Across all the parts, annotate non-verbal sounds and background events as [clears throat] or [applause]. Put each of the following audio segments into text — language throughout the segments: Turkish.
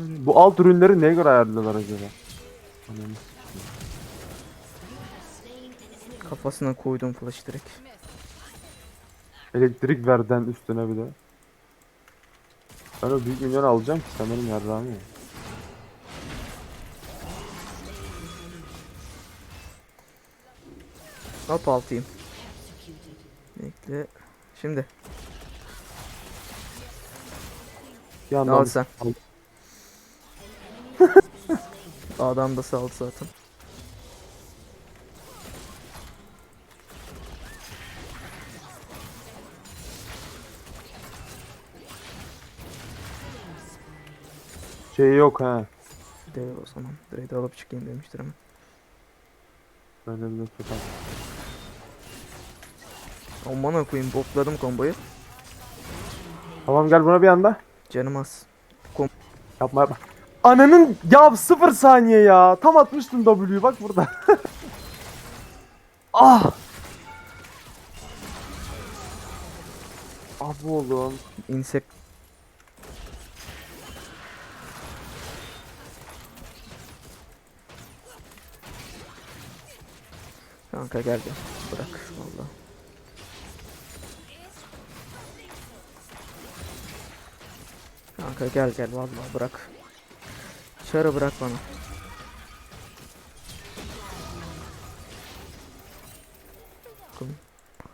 Bu alt ürünleri neye göre ayarlıyorlar acaba? Kafasına koydum flash direkt. Elektrik verden üstüne bir de. Ben o büyük milyon alacağım ki sen benim yarrağımı ye. Hop altıyım. Bekle. Şimdi Bir yandan al sen. Al. [laughs] Adam da saldı zaten. şey yok ha. De o zaman. Direkt alıp çıkayım demiştir ama. Böyle bir tutar. Aman koyayım bokladım komboyu. Tamam gel buna bir anda. Canım az. Yapma yapma. Ananın ya sıfır saniye ya. Tam atmıştım W'yu bak burada. [laughs] ah. Ah bu oğlum. Insect. Kanka gel gel. Bırak valla. Kanka gel gel valla bırak. Çarı bırak bana.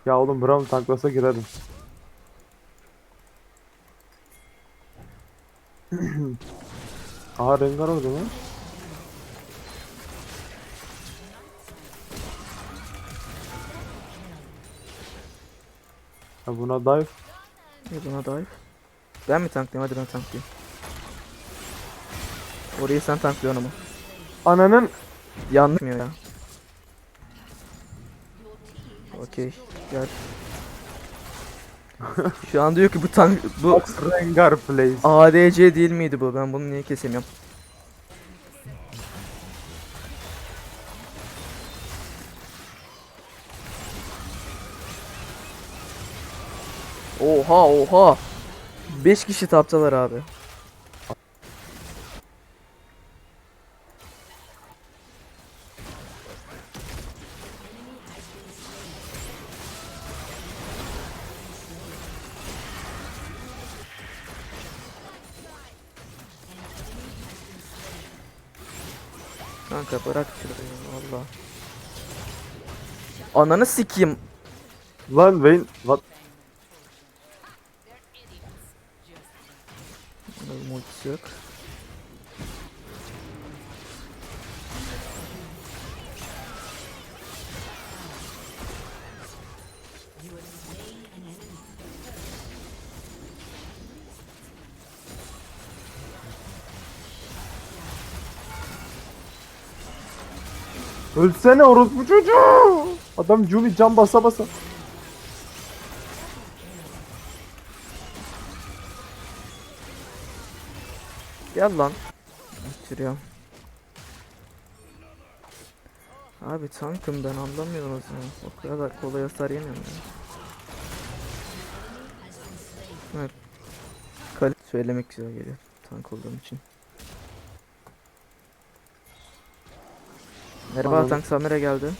Ya oğlum Braum tanklasa girerim. [clears throat] Aha Rengar orada mı? Ya buna dive. Ne buna dive. Ben mi tanklayayım hadi ben tanklayayım. Orayı sen tanklıyorsun ama. Ananın Yanlış mı ya? Okey gel. [laughs] Şu an diyor ki bu tank bu Rengar plays. ADC değil miydi bu? Ben bunu niye kesemiyorum? Oha oha. 5 kişi taptalar abi. Kanka bırak şurayı valla. Ananı sikeyim. Lan Vayne what? Bunun ultisi yok. Ölsene orospu çocuğu. Adam Julie can basa basa. Gel lan. Bitiriyorum. Abi tankım ben anlamıyorum ya. O kadar kolay hasar yemiyorum. Evet. Kal söylemek güzel geliyor tank olduğum için. Merhaba Anladım. tank Samira geldi.